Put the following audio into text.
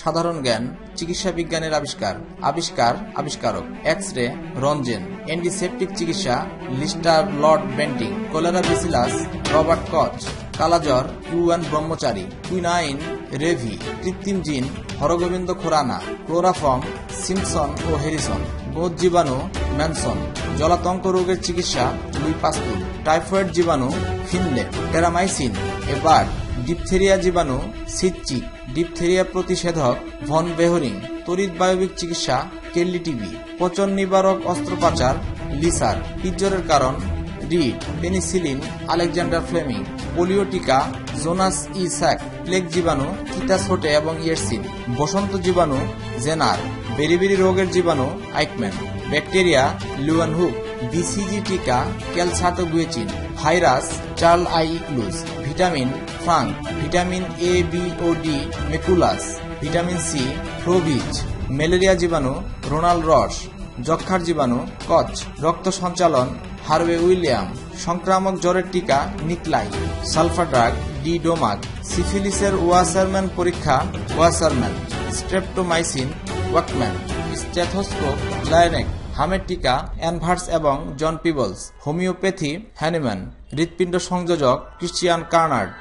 সাধারণ জ্ঞান, চিকিৎসা বিজ্ঞানের আবিষ্কার আবিষ্কার, আবিষ্কারক এক্স রে রঞ্জেন অ্যান্টিসেপটিক চিকিৎসা, Lister lord Banting, cholera bacillus, Robert Koch, কালাজ্বর U N Brahmachari, quinine, রেভি, কৃত্রিম gene, Har Gobind Khorana, chloroform, Simpson ও হ্যারিসন বোধ জীবাণু, ম্যানসন, জলাতঙ্ক রোগের চিকিৎসা, লুই পাস্তু টাইফয়েড জীবাণু ফিনলে টেরামাইসিন এবার ডিপথেরিয়া জীবাণু সিচ্চিক ডিপথেরিয়া প্রতিষেধক ভন বেহরিং তড়িৎ বায়বিক চিকিৎসা, কেল্লি টিবি, পচন নিবারক অস্ত্রোপচার, লিসার, পিজ্জরের কারণ রিড পেনিসিলিন, আলেকজান্ডার ফ্লেমিং, পোলিও টিকা, জোনাস ই স্যাক, প্লেগ জীবাণু কিটাস হোটে এবং ইয়েরসিন বসন্ত জীবাণু, জেনার, বেরিবেরি রোগের জীবাণু, আইকম্যান, ব্যাকটেরিয়া লুয়ানহুক বিসিজি টিকা ক্যালসাটোগুয়েচিন ভাইরাস চার্ল আই ইক্লুজ vitamin Frank vitamin A B ও ডি মেকুলাস, ভিটামিন সি ফ্লোভিজ ম্যালেরিয়া জীবাণু, রোনাল রস যক্ষার জীবাণু, কচ, রক্ত সঞ্চালন হারওয়ে উইলিয়াম, সংক্রামক জ্বরের টিকা, Nikolai, sulphur drug D Domagk সিফিলিসের Wassermann পরীক্ষা, ওয়াসারম্যান, স্ট্রেপ্টোমাইসিন, ওয়াকম্যান স্ট্যাথোস্কোপ লাইনেক হামের টিকা অ্যানভার্স এবং জন পিবলস হোমিওপ্যাথি হ্যানিম্যান হৃৎপিণ্ড সংযোজক ক্রিশ্চিয়ান কার্নার্ড।